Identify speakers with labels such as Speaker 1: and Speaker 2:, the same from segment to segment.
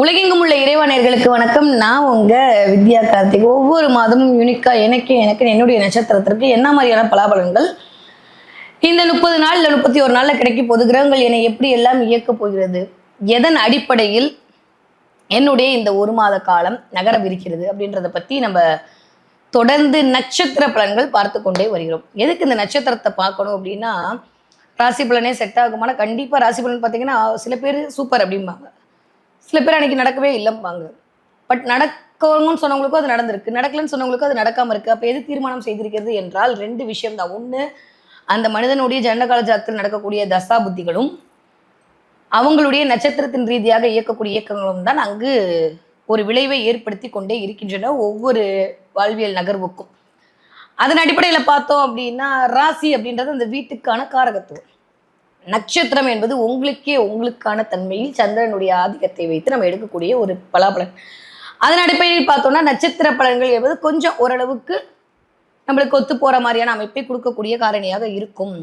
Speaker 1: உலகெங்கும் உள்ள இறைவனர்களுக்கு வணக்கம். நான் உங்க வித்யா கார்த்திக். ஒவ்வொரு மாதமும் யூனிக்கா எனக்கு எனக்கு என்னுடைய நட்சத்திரத்திற்கு என்ன மாதிரியான பலாபலன்கள்? இந்த முப்பது நாள் இல்லை முப்பத்தி ஒரு நாளில் கிடைக்க போது கிரகங்கள் என்னை எப்படி எல்லாம் இயக்கப் போகிறது? எதன் அடிப்படையில் என்னுடைய இந்த ஒரு மாத காலம் நகரவிருக்கிறது அப்படின்றத பற்றி நம்ம தொடர்ந்து நட்சத்திர பலன்கள் பார்த்து கொண்டே வருகிறோம். எதுக்கு இந்த நட்சத்திரத்தை பார்க்கணும் அப்படின்னா ராசி பலனே செட் ஆகுமானா கண்டிப்பாக ராசி பலன் பார்த்தீங்கன்னா சில பேர் சூப்பர் அப்படிம்பாங்க. சில பேர் அன்னைக்கு நடக்கவே இல்லைம்பாங்க. பட் நடக்கணும்னு சொன்னவங்களுக்கும் அது நடந்திருக்கு. நடக்கலன்னு சொன்னவங்களுக்கும் அது நடக்காமல் இருக்குது அப்போ எது தீர்மானம் செய்திருக்கிறது என்றால் ரெண்டு விஷயம் தான் ஒன்று அந்த மனிதனுடைய ஜனகால ஜாதத்தில் நடக்கக்கூடிய தசா புத்திகளும் அவங்களுடைய நட்சத்திரத்தின் ரீதியாக இயக்கக்கூடிய இயக்கங்களும் தான் அங்கு ஒரு விளைவை ஏற்படுத்தி கொண்டே இருக்கின்றன ஒவ்வொரு வாழ்வியல் நகர்வுக்கும். அதன் அடிப்படையில் பார்த்தோம் அப்படின்னா ராசி அப்படின்றது அந்த வீட்டுக்கான காரகத்துவம். நட்சத்திரம் என்பது உங்களுக்கே உங்களுக்கான தன்மையில் சந்திரனுடைய ஆதிக்கத்தை வைத்து நம்ம எடுக்கக்கூடிய ஒரு பலாபலன் அதன் அடிப்படையில் பார்த்தோம்னா நட்சத்திர பலன்கள் என்பது கொஞ்சம் ஓரளவுக்கு நம்மளுக்கு ஒத்து போற மாதிரியான அமைப்பை கொடுக்கக்கூடிய காரணியாக இருக்கும்.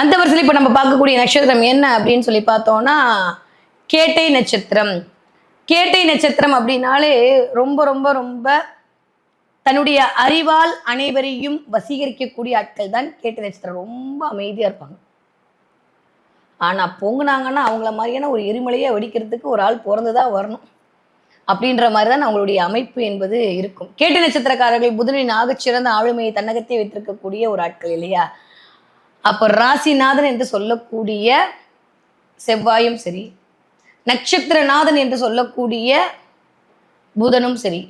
Speaker 1: அந்த வருஷத்தில் இப்போ நம்ம பார்க்கக்கூடிய நட்சத்திரம் என்ன அப்படின்னு சொல்லி பார்த்தோம்னா கேட்டை நட்சத்திரம். கேட்டை நட்சத்திரம் அப்படின்னாலே ரொம்ப ரொம்ப ரொம்ப தன்னுடைய அறிவால் அனைவரையும் வசீகரிக்கக்கூடிய ஆட்கள் தான் கேட்டை நட்சத்திரம். ரொம்ப அமைதியா இருப்பாங்க. ஆனால் பொங்குனாங்கன்னா அவங்கள மாதிரியான ஒரு எரிமலையை வெடிக்கிறதுக்கு ஒரு ஆள் பிறந்துதான் வரணும். அப்படின்ற மாதிரி தான் அவங்களுடைய அமைப்பு என்பது இருக்கும். கேட்டு நட்சத்திரக்காரர்கள் புதனின் ஆகச்சிறந்த ஆளுமையை தன்னகத்தே வைத்திருக்கக்கூடிய ஒரு ஆட்கள் இல்லையா? அப்போ ராசிநாதன் என்று சொல்லக்கூடிய செவ்வாயும் சரி நட்சத்திரநாதன் என்று சொல்லக்கூடிய புதனும் சரி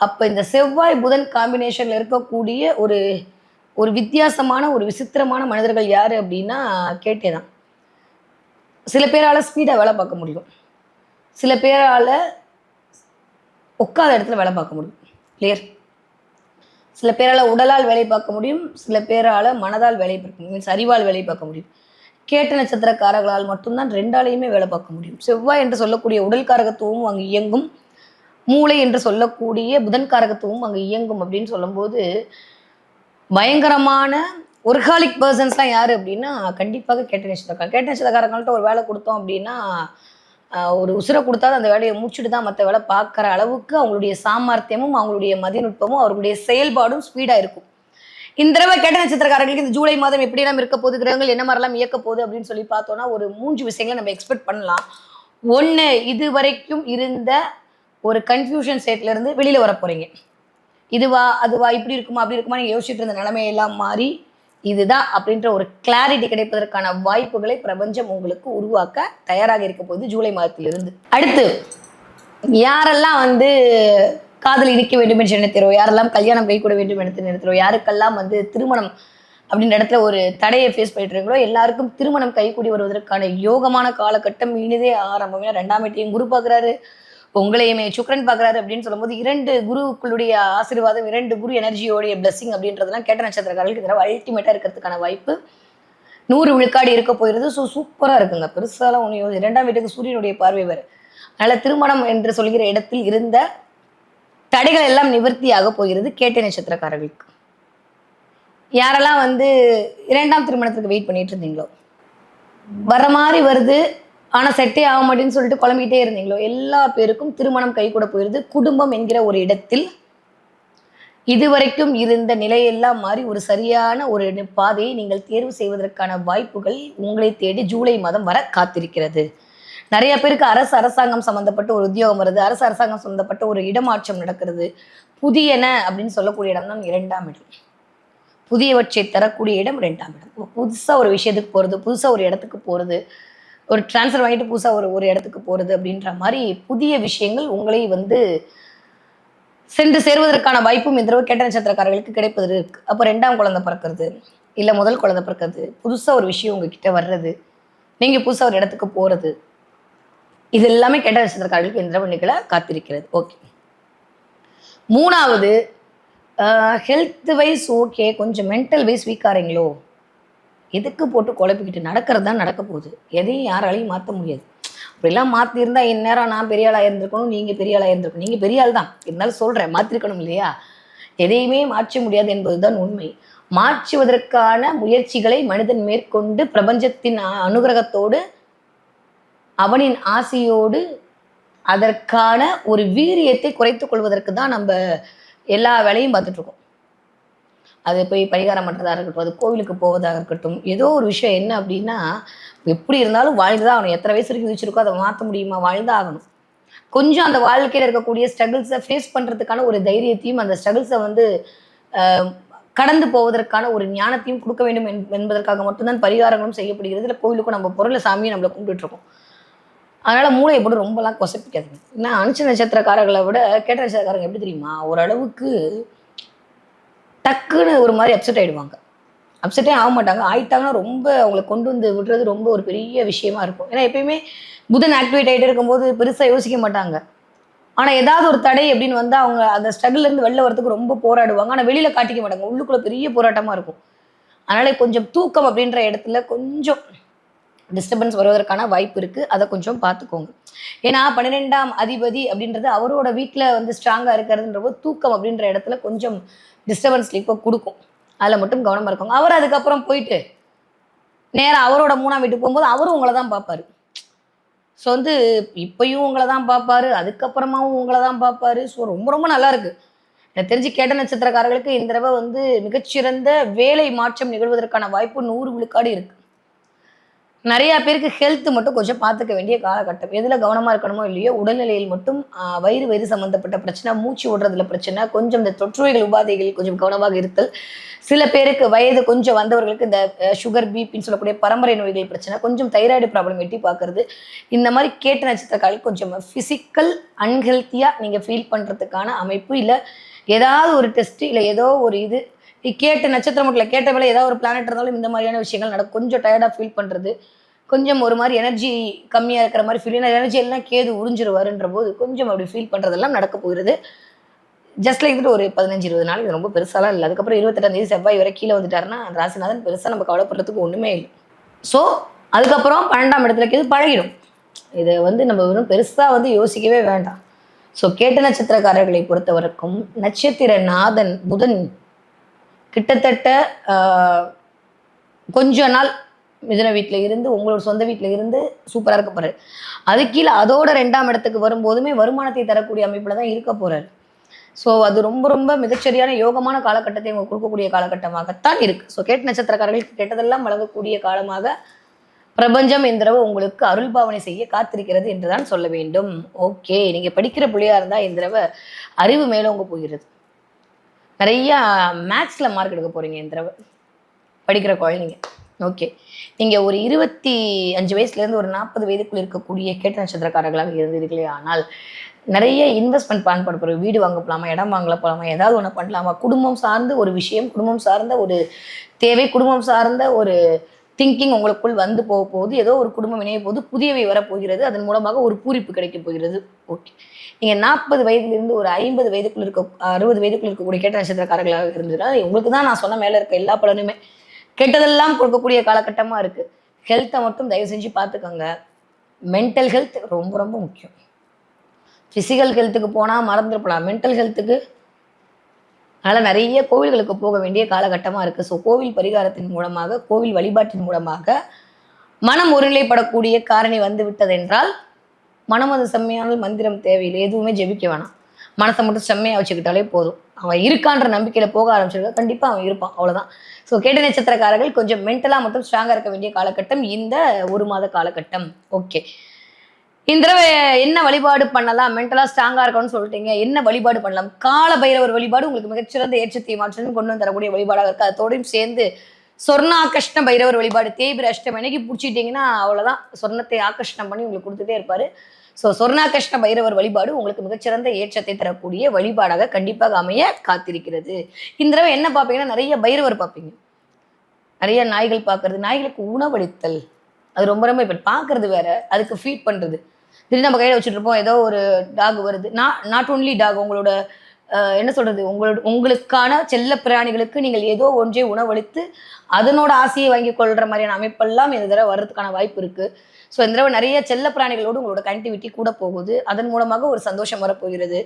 Speaker 1: அப்போ இந்த செவ்வாய் புதன் காம்பினேஷனில் இருக்கக்கூடிய ஒரு ஒரு வித்தியாசமான ஒரு விசித்திரமான மனிதர்கள் யார் அப்படின்னா கேட்டே தான் சில பேரால் ஸ்பீடாக வேலை பார்க்க முடியும். சில பேரால் உட்காத இடத்துல வேலை பார்க்க முடியும். கிளியர் சில பேரால் உடலால் வேலை பார்க்க முடியும். சில பேரால் மனதால் வேலை பார்க்க முடியும். மீன்ஸ் அறிவால் வேலை பார்க்க முடியும். கேட்ட நட்சத்திரக்காரர்களால் மட்டும்தான் ரெண்டாலையுமே வேலை பார்க்க முடியும். செவ்வாய் என்று சொல்லக்கூடிய உடல் காரகத்துவமும் அங்கு இயங்கும். மூளை என்று சொல்லக்கூடிய புதன் காரகத்துவமும் அங்கு இயங்கும் அப்படின்னு சொல்லும்போது பயங்கரமான ஒர்காலிக் பர்சன்ஸ்லாம் யார் அப்படின்னா கண்டிப்பாக கேட்ட நட்சத்திரக்காரங்க கேட்ட நட்சத்திரக்காரங்கள்ட்ட ஒரு வேலை கொடுத்தோம் அப்படின்னா ஒரு உசுரை கொடுத்தா அந்த வேலையை முடிச்சுட்டு தான் மற்ற வேலை பார்க்குற அளவுக்கு அவங்களுடைய சாமர்த்தியமும் அவங்களுடைய மதிநுட்பமும் அவர்களுடைய செயல்பாடும் ஸ்பீடாக இருக்கும். இந்த தடவை கேட்ட நட்சத்திரக்காரர்களுக்கு இந்த ஜூலை மாதம் எப்படியெல்லாம் இருக்க போகுது கிரகங்கள் என்ன மாதிரிலாம் இயக்க போகுது அப்படின்னு சொல்லி பார்த்தோம்னா ஒரு மூன்று விஷயங்களை நம்ம எக்ஸ்பெக்ட் பண்ணலாம். ஒன்று இது வரைக்கும் இருந்த ஒரு கன்ஃபியூஷன் ஸ்டேட்லேருந்து வெளியில் வரப்போகிறீங்க வர போறீங்க இதுவா அதுவா இப்படி இருக்குமா அப்படி இருக்குமா நீங்கள் யோசிச்சுட்டு இருந்த நிலைமையெல்லாம் மாறி இதுதான் அப்படின்ற ஒரு கிளாரிட்டி கிடைப்பதற்கான வாய்ப்புகளை பிரபஞ்சம் உங்களுக்கு உருவாக்க தயாராக இருக்க போகுது ஜூலை மாதத்திலிருந்து. அடுத்து யாரெல்லாம் வந்து காதல் இணைக்க வேண்டும் என்று நினைக்கிறோம் யாரெல்லாம் கல்யாணம் கைகூட வேண்டும் என்று நினைக்கிறோம் யாருக்கெல்லாம் வந்து திருமணம் அப்படின்ற இடத்துல ஒரு தடையை ஃபேஸ் பண்ணிட்டு இருக்கீங்களோ எல்லாருக்கும் திருமணம் கைகூடி வருவதற்கான யோகமான காலகட்டம் இனிதே ஆரம்பம். ஏன்னா ரெண்டாம் வீட்டையும் குரு பார்க்குறாரு. உங்களையுமே சுக்ரன் பார்க்குறாரு அப்படின்னு சொல்லும்போது இரண்டு குருக்களுடைய ஆசீர்வாதம் இரண்டு குரு எனர்ஜியோடைய பிளஸ்ஸிங் அப்படின்றதெல்லாம் கேட்ட நட்சத்திரக்காரர்களுக்கு தர அல்டிமேட்டாக இருக்கிறதுக்கான வாய்ப்பு. நூறு விழுக்காடு இருக்க போயிருது. ஸோ சூப்பராக இருக்குங்க. பெருசாலாம் ஒன்று இரண்டாம் வீட்டுக்கு சூரியனுடைய பார்வை வேறு. அதனால் திருமணம் என்று சொல்கிற இடத்தில் இருந்த தடைகள் எல்லாம் நிவர்த்தியாக போகிறது கேட்டை நட்சத்திரக்காரர்களுக்கு. யாரெல்லாம் வந்து இரண்டாம் திருமணத்துக்கு வெயிட் பண்ணிட்டு இருந்தீங்களோ? வர மாதிரி வருது. ஆனால் செட்டே ஆக மாட்டேன்னு சொல்லிட்டு குழம்பிட்டே இருந்தீங்களோ? எல்லா பேருக்கும் திருமணம் கைகூட போயிருது. குடும்பம் என்கிற ஒரு இடத்தில் இதுவரைக்கும் இருந்த நிலையெல்லாம் மாறி ஒரு சரியான ஒரு பாதையை நீங்கள் தேர்வு செய்வதற்கான வாய்ப்புகள் உங்களை தேடி ஜூலை மாதம் வர காத்திருக்கிறது. நிறைய பேருக்கு அரசு அரசாங்கம் சம்பந்தப்பட்ட ஒரு உத்தியோகம் வருது. அரசு அரசாங்கம் சம்பந்தப்பட்ட ஒரு இடமாற்றம் நடக்கிறது. புதியன அப்படின்னு சொல்லக்கூடிய இடம் தான் இரண்டாம் இடம். புதியவற்றை தரக்கூடிய இடம் ரெண்டாம் இடம். புதுசாக ஒரு விஷயத்துக்கு போகிறது புதுசாக ஒரு இடத்துக்கு போகிறது ஒரு ட்ரான்ஸ்ஃபர் வாங்கிட்டு புதுசாக ஒரு ஒரு இடத்துக்கு போகிறது அப்படின்ற மாதிரி புதிய விஷயங்கள் உங்களை வந்து சென்று சேருவதற்கான வாய்ப்பும் இந்த தடவை கேட்ட நட்சத்திரக்காரர்களுக்கு கிடைப்பது இருக்கு. அப்போ ரெண்டாம் குழந்தை பிறக்கிறது இல்லை முதல் குழந்தை பிறக்கிறது புதுசாக ஒரு விஷயம் உங்ககிட்ட வர்றது நீங்கள் புதுசாக ஒரு இடத்துக்கு போகிறது இது எல்லாமே கேட்ட நட்சத்திரக்காரர்களுக்கு இந்த தடவை நிகழ காத்திருக்கிறது. ஓகே. மூணாவது ஹெல்த் வைஸ் ஓகே கொஞ்சம் மென்டல் வைஸ் வீக்காரீங்களோ எதுக்கு போட்டு குழப்பிக்கிட்டு நடக்கிறது தான் நடக்க போகுது? எதையும் யாராலையும் மாற்ற முடியாது. அப்படிலாம் மாற்றிருந்தா இந்நேரம் நான் பெரிய ஆளாக இருந்திருக்கணும் நீங்கள் பெரிய ஆளாக இருந்திருக்கணும். நீங்கள் பெரிய ஆள் தான். இருந்தாலும் சொல்கிறேன் மாற்றிருக்கணும் இல்லையா? எதையுமே மாற்ற முடியாது என்பதுதான் உண்மை. மாற்றுவதற்கான முயற்சிகளை மனிதன் மேற்கொண்டு பிரபஞ்சத்தின் அனுகிரகத்தோடு அவனின் ஆசையோடு அதற்கான ஒரு வீரியத்தை குறைத்து கொள்வதற்கு தான் நம்ம எல்லா வேலையும் பார்த்துட்ருக்கோம் அது போய் பரிகாரம் பண்ணுறதா இருக்கட்டும் அது கோவிலுக்கு போவதாக இருக்கட்டும் ஏதோ ஒரு விஷயம் என்ன அப்படின்னா எப்படி இருந்தாலும் வாழ்ந்து தான் ஆகணும். எத்தனை வயசு வரைக்கும் வச்சுருக்கோ அதை மாற்ற முடியுமா? வாழ்ந்து ஆகணும். கொஞ்சம் அந்த வாழ்க்கையில் இருக்கக்கூடிய ஸ்ட்ரகிள்ஸை ஃபேஸ் பண்ணுறதுக்கான ஒரு தைரியத்தையும் அந்த ஸ்ட்ரகிள்ஸை வந்து கடந்து போவதற்கான ஒரு ஞானத்தையும் கொடுக்க வேண்டும் என் என்பதற்காக மட்டும்தான் பரிகாரங்களும் செய்யப்படுகிறது. இல்லை கோவிலுக்கும் நம்ம பொருளை சாமியை நம்மளை கும்பிட்டுருக்கோம் அதனால் மூளையை போட்டு ரொம்பலாம் கொசப்பிக்காதுங்க. ஏன்னா அனுச்ச நட்சத்திரக்காரர்களை விட கேட்ட நட்சத்திரக்காரங்க எப்படி தெரியுமா? ஓரளவுக்கு டக்குன்னு ஒரு மாதிரி அப்செட் ஆகிடுவாங்க அப்செட்டே ஆக மாட்டாங்க. ஆயிட்டாங்கன்னா ரொம்ப அவங்களை கொண்டு வந்து விடுறது ரொம்ப ஒரு பெரிய விஷயமா இருக்கும். ஏன்னா எப்பயுமே புதன் ஆக்டிவேட் ஆகிட்டே இருக்கும்போது பெருசாக யோசிக்க மாட்டாங்க. ஆனால் ஏதாவது ஒரு தடை அப்படின்னு வந்தால் அவங்க அந்த ஸ்ட்ரகிள்லேருந்து வெளில வரதுக்கு ரொம்ப போராடுவாங்க. ஆனால் வெளியில் காட்டிக்க மாட்டாங்க. உள்ளுக்குள்ளே பெரிய போராட்டமாக இருக்கும். அதனால் கொஞ்சம் தூக்கம் அப்படின்ற இடத்துல கொஞ்சம் டிஸ்டர்பன்ஸ் வருவதற்கான வாய்ப்பு இருக்குது அதை கொஞ்சம் பார்த்துக்கோங்க. ஏன்னா பன்னிரெண்டாம் அதிபதி அப்படின்றது அவரோட வீட்டில் வந்து ஸ்ட்ராங்காக இருக்கிறதுன்றப்போ தூக்கம் அப்படின்ற இடத்துல கொஞ்சம் டிஸ்டர்பன்ஸ் இப்போ கொடுக்கும். அதில் மட்டும் கவனமாக இருக்கோங்க. அவர் அதுக்கப்புறம் போயிட்டு நேராக அவரோட மூணாம் வீட்டுக்கு போகும்போது அவரும் உங்களை தான் பார்ப்பாரு. ஸோ வந்து இப்பயும் உங்களை தான் பார்ப்பாரு. அதுக்கப்புறமாவும் உங்களை தான் பார்ப்பாரு. ஸோ ரொம்ப ரொம்ப நல்லா இருக்கு. எனக்கு தெரிஞ்சு கேட்ட நட்சத்திரக்காரர்களுக்கு இந்த தடவை வந்து மிகச்சிறந்த வேலை மாற்றம் நிகழ்வதற்கான வாய்ப்பு நூறு விழுக்காடு இருக்கு. நிறைய பேருக்கு ஹெல்த் மட்டும் கொஞ்சம் பார்த்துக்க வேண்டிய காலகட்டம். எதில் கவனமாக இருக்கணுமோ இல்லையோ உடல்நிலையில் மட்டும் வயிறு வயிறு சம்மந்தப்பட்ட பிரச்சனை மூச்சு விடுறதுல பிரச்சனை கொஞ்சம் இந்த தொற்றுநோய்கள் உபாதைகள் கொஞ்சம் கவனமாக இருத்தல். சில பேருக்கு வயது கொஞ்சம் வந்தவர்களுக்கு இந்த சுகர் பிபின்னு சொல்லக்கூடிய பரம்பரை நோய்கள் பிரச்சனை கொஞ்சம் தைராய்டு ப்ராப்ளம் எட்டி பார்க்கறது. இந்த மாதிரி கேட்ட நட்சத்திரக்காரர்கள் கொஞ்சம் ஃபிசிக்கல் அன்ஹெல்த்தியாக நீங்கள் ஃபீல் பண்ணுறதுக்கான அமைப்பு இல்லை. ஏதாவது ஒரு டெஸ்ட்டு இல்லை ஏதோ ஒரு இது. கேட்ட நட்சத்திரம் மட்டும் இல்லை கேட்ட வேலை ஏதாவது ஒரு பிளானட் இருந்தாலும் இந்த மாதிரியான விஷயங்கள் நடக்கும். கொஞ்சம் டயர்டாக ஃபீல் பண்ணுறது கொஞ்சம் ஒரு மாதிரி எனர்ஜி கம்மியாக இருக்கிற மாதிரி ஃபீல் எனர்ஜி எல்லாம் கேது உறிஞ்சிருவாருன்ற போது கொஞ்சம் அப்படி ஃபீல் பண்ணுறதெல்லாம் நடக்க போகிறது. ஜஸ்ட் லைக் ஒரு பதினஞ்சு இருபது நாள் இது ரொம்ப பெருசாலாம் இல்லை. அதுக்கப்புறம் இருபத்தெட்டாம் தேதி செவ்வாய் வரை கீழே வந்துட்டாருன்னா ராசிநாதன் பெருசாக நம்ம கவலைப்படுறதுக்கு ஒன்றுமே இல்லை. ஸோ அதுக்கப்புறம் பன்னெண்டாம் இடத்துல கேது பழகிடும். இதை வந்து நம்ம வெறும் பெருசாக வந்து யோசிக்கவே வேண்டாம். ஸோ கேட்ட நட்சத்திரக்காரர்களை பொறுத்த வரைக்கும் நட்சத்திர நாதன் புதன் கிட்டத்தட்ட கொஞ்ச நாள் மிதுன வீட்டில் இருந்து உங்களோட சொந்த வீட்டில் இருந்து சூப்பராக இருக்க போகிறாரு அது கீழே அதோட ரெண்டாம் இடத்துக்கு வரும்போதுமே வருமானத்தை தரக்கூடிய அமைப்பில் தான் இருக்க போகிறாரு ஸோ அது ரொம்ப ரொம்ப மிகச்சரியான யோகமான காலகட்டத்தை உங்களுக்கு கொடுக்கக்கூடிய காலகட்டமாகத்தான் இருக்குது ஸோ கேட் நட்சத்திரக்காரர்களுக்கு கெட்டதெல்லாம் வழங்கக்கூடிய காலமாக பிரபஞ்சம் இந்த தடவை உங்களுக்கு அருள் பாவனை செய்ய காத்திருக்கிறது என்று தான் சொல்ல வேண்டும். ஓகே நீங்கள் படிக்கிற பிள்ளையாக இருந்தால் இந்த தடவை அறிவு மேலோங்க போகிறது. நிறையா மேக்ஸில் மார்க் எடுக்க போகிறீங்க இந்த தடவை. படிக்கிற குழந்தைங்க. ஓகே நீங்கள் ஒரு இருபத்தி அஞ்சு வயசுலேருந்து ஒரு நாற்பது வயதுக்குள் இருக்கக்கூடிய கேட்ட நட்சத்திரக்காரர்களாக இருந்தீர்களே ஆனால் நிறைய இன்வெஸ்ட்மெண்ட் பிளான் பண்ண போகிறோம் வீடு வாங்க போகலாமா இடம் வாங்கல போகலாமா ஏதாவது ஒன்று பண்ணலாமா? குடும்பம் சார்ந்த ஒரு விஷயம் குடும்பம் சார்ந்த ஒரு தேவை குடும்பம் சார்ந்த ஒரு திங்கிங் உங்களுக்குள் வந்து போக போகுது. ஏதோ ஒரு குடும்பம் இணைய போது புதியவை வரப்போகிறது. அதன் மூலமாக ஒரு பூரிப்பு கிடைக்க போகிறது. ஓகே நீங்கள் நாற்பது வயதுலேருந்து ஒரு ஐம்பது வயதுக்குள்ள இருக்க அறுபது வயதுக்குள்ள இருக்கக்கூடிய கேட்ட நட்சத்திரக்காரர்களாக இருந்ததுன்னா உங்களுக்கு தான் நான் சொன்ன மேலே இருக்க எல்லா பலனுமே. கெட்டதெல்லாம் கொடுக்கக்கூடிய காலகட்டமாக இருக்குது ஹெல்த்தை மட்டும் தயவு செஞ்சு பார்த்துக்கோங்க. மென்டல் ஹெல்த் ரொம்ப ரொம்ப முக்கியம். ஃபிசிக்கல் ஹெல்த்துக்கு போனால் மறந்துருப்பலாம் மென்டல் ஹெல்த்துக்கு அதனால் நிறைய கோவில்களுக்கு போக வேண்டிய காலகட்டமாக இருக்குது ஸோ கோவில் பரிகாரத்தின் மூலமாக கோவில் வழிபாட்டின் மூலமாக மனம் ஒருநிலைப்படக்கூடிய காரணி வந்து விட்டதென்றால் மனம் அது செம்மையான மந்திரம் தேவையில்லை. எதுவுமே ஜெபிக்க வேணாம். மனசை மட்டும் செம்மையாக வச்சுக்கிட்டாலே போதும். அவன் இருக்கான்ற நம்பிக்கையில் போக ஆரம்பிச்சிருக்க. கண்டிப்பாக அவன் இருப்பான். அவ்வளோதான் ஸோ கேட்ட நட்சத்திரக்காரர்கள் கொஞ்சம் மென்டலாக மட்டும் ஸ்ட்ராங்காக இருக்க வேண்டிய காலகட்டம் இந்த ஒரு மாத காலகட்டம். ஓகே இந்த தடவை என்ன வழிபாடு பண்ணலாம்? மென்டலாக ஸ்ட்ராங்காக இருக்கணும்னு சொல்லிட்டீங்க. என்ன வழிபாடு பண்ணலாம்? கால பைரவர் வழிபாடு உங்களுக்கு மிகச்சிறந்த ஏற்றத்தை மாற்றம் கொண்டு வந்து தரக்கூடிய வழிபாடாக இருக்குது அதோடையும் சேர்ந்து சொர்ணாகஷ்ண பைரவர் வழிபாடு தேய்பிர அஷ்டம் அன்னைக்கு பிடிச்சிட்டிங்கன்னா அவ்வளோதான் சொர்ணத்தை ஆகர்ஷணம் பண்ணி உங்களுக்கு கொடுத்துட்டே இருப்பாரு. ஸோ சொர்ணாகஷ்ண பைரவர் வழிபாடு உங்களுக்கு மிகச்சிறந்த ஏற்றத்தை தரக்கூடிய வழிபாடாக கண்டிப்பாக அமைய காத்திருக்கிறது. இந்த தடவை என்ன பார்ப்பீங்கன்னா நிறைய பைரவர் பார்ப்பீங்க. நிறைய நாய்கள் பார்க்கறது நாய்களுக்கு உணவளித்தல். அது ரொம்ப ரொம்ப இப்போ பார்க்கறது வேற அதுக்கு ஃபீட் பண்ணுறது திடீர்னு நம்ம கையில் வச்சுட்டு இருப்போம் ஏதோ ஒரு டாக் வருது. நா நாட் ஒன்லி டாக் உங்களோட என்ன சொல்றது? உங்களோட உங்களுக்கான செல்ல பிராணிகளுக்கு நீங்கள் ஏதோ ஒன்றை உணவளித்து அதனோட ஆசையை வாங்கி கொள்ற மாதிரியான அமைப்பெல்லாம் இந்த தடவை வர்றதுக்கான வாய்ப்பு இருக்கு. ஸோ இந்த தடவை நிறைய செல்ல பிராணிகளோடு உங்களோட கனெக்டிவிட்டி கூட போகுது. அதன் மூலமாக ஒரு சந்தோஷம் வரப்போகிறது.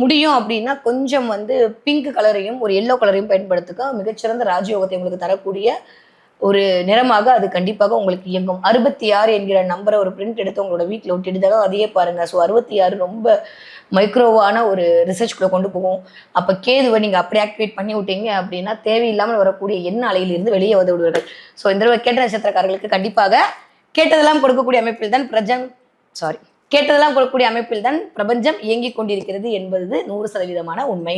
Speaker 1: முடியும் அப்படின்னா கொஞ்சம் வந்து பிங்க் கலரையும் ஒரு எல்லோ கலரையும் பயன்படுத்துக்க மிகச்சிறந்த ராஜயோகத்தை உங்களுக்கு தரக்கூடிய ஒரு நிறமாக அது கண்டிப்பாக உங்களுக்கு இயங்கும். அறுபத்தி ஆறு என்கிற நம்பரை ஒரு பிரிண்ட் எடுத்து உங்களோட வீட்டில் ஒட்டிடுதாலும் அதையே பாருங்க. ஸோ அறுபத்தி ஆறு ரொம்ப மைக்ரோவான ஒரு ரிசர்ச்குள்ளே கொண்டு போகும். அப்போ கேதுவை நீங்கள் அப்படி ஆக்டிவேட் பண்ணி விட்டீங்க அப்படின்னா தேவையில்லாமல் வரக்கூடிய எண்ண அலையிலிருந்து வெளியே வந்து விடுவார்கள். ஸோ இந்த தடவை கேட்ட நட்சத்திரக்காரர்களுக்கு கண்டிப்பாக கேட்டதெல்லாம் கொடுக்கக்கூடிய அமைப்பில் தான் பிரஜம் சாரி கேட்டதெல்லாம் கொடுக்கக்கூடிய அமைப்பில் தான் பிரபஞ்சம் இயங்கிக் கொண்டிருக்கிறது என்பது நூறு சதவீதமான உண்மை.